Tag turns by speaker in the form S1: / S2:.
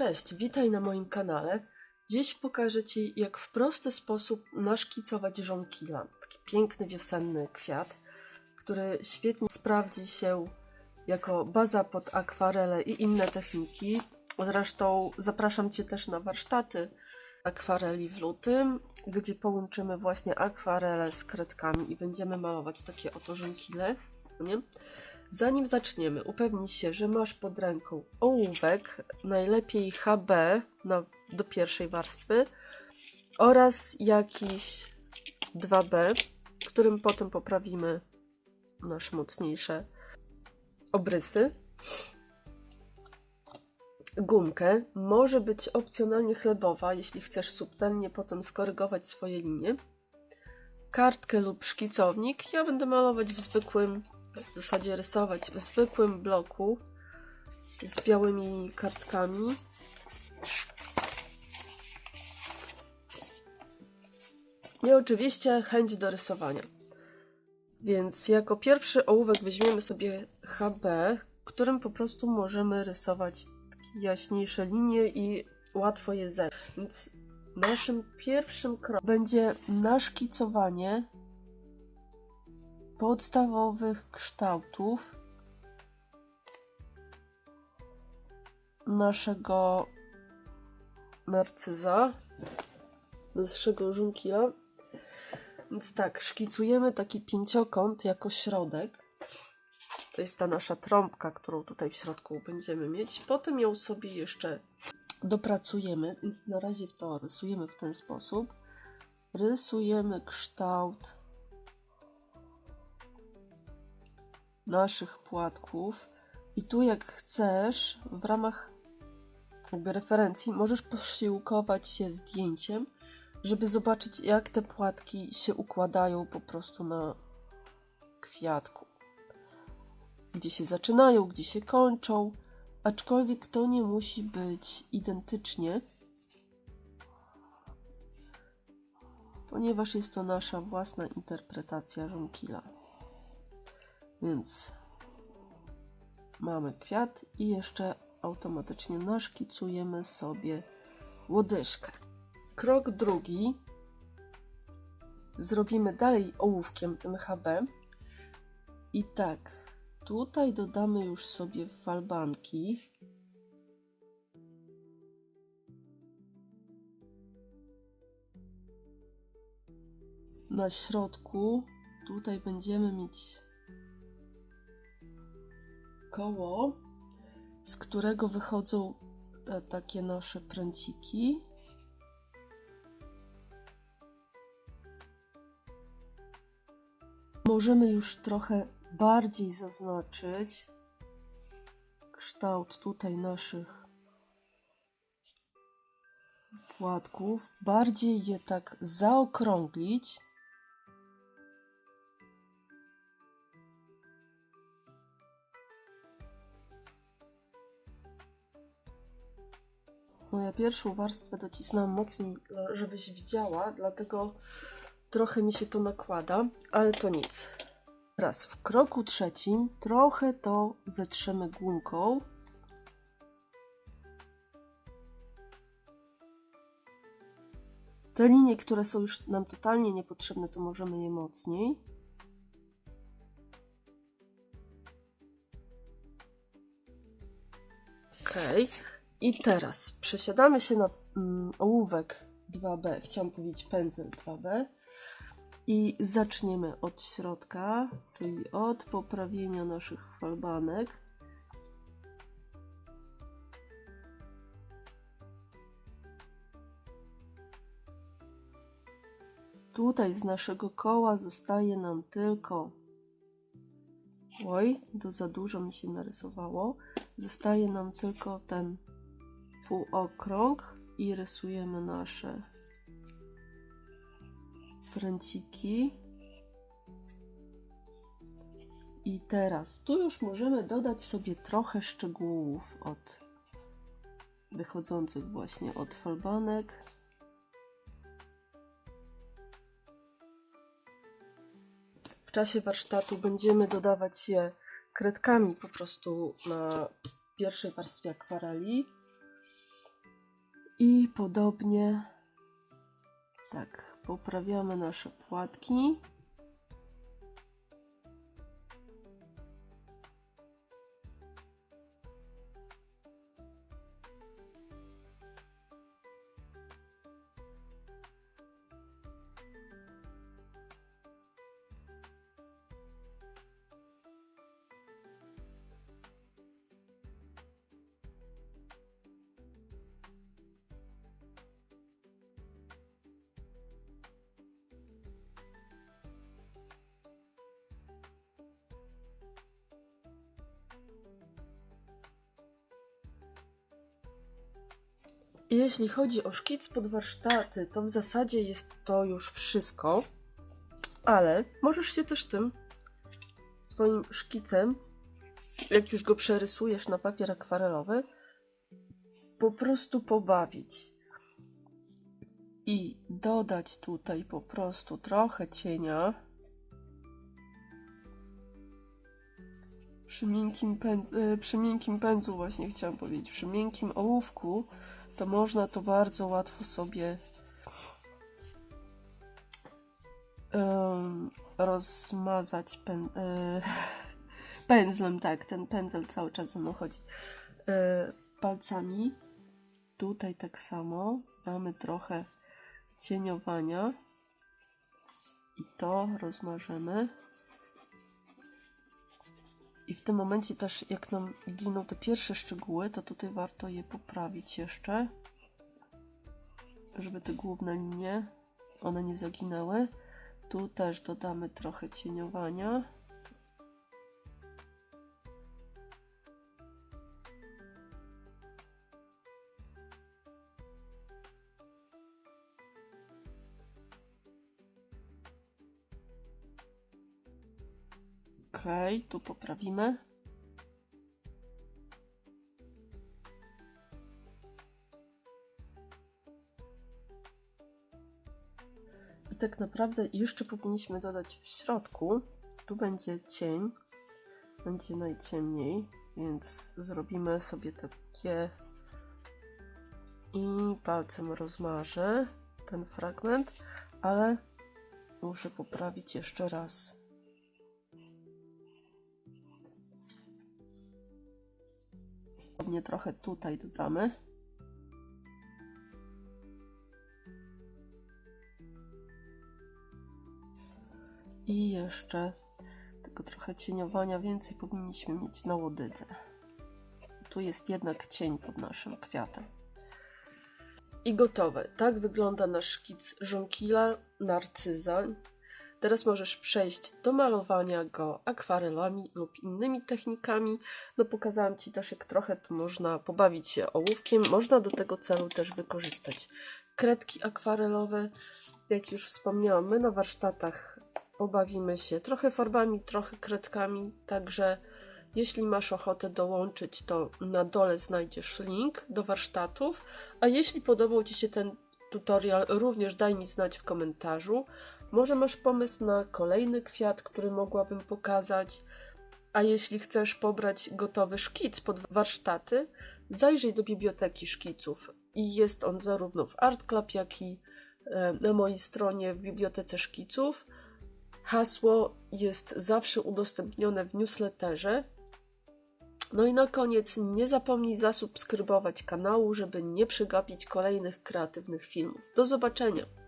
S1: Cześć, witaj na moim kanale. Dziś pokażę Ci, jak w prosty sposób naszkicować żonkila. Taki piękny wiosenny kwiat, który świetnie sprawdzi się jako baza pod akwarele i inne techniki. Zresztą zapraszam Cię też na warsztaty akwareli w lutym, gdzie połączymy właśnie akwarele z kredkami i będziemy malować takie oto żonkile. Nie? Zanim zaczniemy, upewnij się, że masz pod ręką ołówek, najlepiej HB na, do pierwszej warstwy oraz jakiś 2B, którym potem poprawimy nasze mocniejsze obrysy. Gumkę może być opcjonalnie chlebowa, jeśli chcesz subtelnie potem skorygować swoje linie. Kartkę lub szkicownik. Ja będę malować w zwykłym w zasadzie rysować w zwykłym bloku z białymi kartkami. I oczywiście chęć do rysowania. Więc jako pierwszy ołówek weźmiemy sobie HB, którym po prostu możemy rysować jaśniejsze linie i łatwo je zejść. Więc naszym pierwszym krokiem będzie naszkicowanie podstawowych kształtów naszego narcyza, naszego żunkila. Więc tak, szkicujemy taki pięciokąt jako środek. To jest ta nasza trąbka, którą tutaj w środku będziemy mieć. Potem ją sobie jeszcze dopracujemy, więc na razie to rysujemy w ten sposób. Rysujemy kształt naszych płatków. I tu jak chcesz, w ramach jakby referencji, możesz posiłkować się zdjęciem, żeby zobaczyć jak te płatki się układają po prostu na kwiatku. Gdzie się zaczynają, gdzie się kończą, aczkolwiek to nie musi być identycznie, ponieważ jest to nasza własna interpretacja żonkila. Więc mamy kwiat i jeszcze automatycznie naszkicujemy sobie łodyżkę. Krok drugi. Zrobimy dalej ołówkiem MHB. I tak, tutaj dodamy już sobie falbanki. Na środku tutaj będziemy mieć koło, z którego wychodzą te, takie nasze pręciki. Możemy już trochę bardziej zaznaczyć kształt tutaj naszych płatków, bardziej je tak zaokrąglić. Moja pierwszą warstwę docisnęłam mocniej, żebyś widziała, dlatego trochę mi się to nakłada, ale to nic. Raz, w kroku trzecim trochę to zetrzemy gumką. Te linie, które są już nam totalnie niepotrzebne, to możemy je mocniej. Okej. Okay. I teraz przesiadamy się na mm, ołówek 2B, chciałam powiedzieć pędzel 2B i zaczniemy od środka, czyli od poprawienia naszych falbanek. Tutaj z naszego koła zostaje nam tylko Oj, to za dużo mi się narysowało. Zostaje nam tylko ten półokrąg i rysujemy nasze pręciki. I teraz tu już możemy dodać sobie trochę szczegółów od wychodzących właśnie od falbanek. W czasie warsztatu będziemy dodawać je kredkami po prostu na pierwszej warstwie akwareli I podobnie tak poprawiamy nasze płatki. Jeśli chodzi o szkic pod warsztaty, to w zasadzie jest to już wszystko, ale możesz się też tym swoim szkicem, jak już go przerysujesz na papier akwarelowy, po prostu pobawić i dodać tutaj po prostu trochę cienia. Przy miękkim, pędz- e, przy miękkim pędzu, właśnie chciałam powiedzieć, przy miękkim ołówku, to można to bardzo łatwo sobie em, rozmazać pen, e, pędzlem, tak, ten pędzel cały czas ze mną chodzi. E, palcami. Tutaj tak samo mamy trochę cieniowania i to rozmażemy. I w tym momencie też, jak nam giną te pierwsze szczegóły, to tutaj warto je poprawić jeszcze, żeby te główne linie, one nie zaginęły. Tu też dodamy trochę cieniowania. Okej, tu poprawimy. I tak naprawdę jeszcze powinniśmy dodać w środku, tu będzie cień, będzie najciemniej, więc zrobimy sobie takie i palcem rozmarzę ten fragment, ale muszę poprawić jeszcze raz. Podobnie trochę tutaj dodamy. I jeszcze tego trochę cieniowania więcej powinniśmy mieć na łodydze. Tu jest jednak cień pod naszym kwiatem. I gotowe. Tak wygląda nasz szkic żonkila narcyza. Teraz możesz przejść do malowania go akwarelami lub innymi technikami. No pokazałam Ci też, jak trochę tu można pobawić się ołówkiem. Można do tego celu też wykorzystać kredki akwarelowe. Jak już wspomniałam, my na warsztatach pobawimy się trochę farbami, trochę kredkami, także jeśli masz ochotę dołączyć, to na dole znajdziesz link do warsztatów, a jeśli podobał Ci się ten tutorial, również daj mi znać w komentarzu. Może masz pomysł na kolejny kwiat, który mogłabym pokazać, a jeśli chcesz pobrać gotowy szkic pod warsztaty, zajrzyj do biblioteki szkiców i jest on zarówno w Art Club, jak i e, na mojej stronie w bibliotece szkiców. Hasło jest zawsze udostępnione w newsletterze. No i na koniec nie zapomnij zasubskrybować kanału, żeby nie przegapić kolejnych kreatywnych filmów. Do zobaczenia!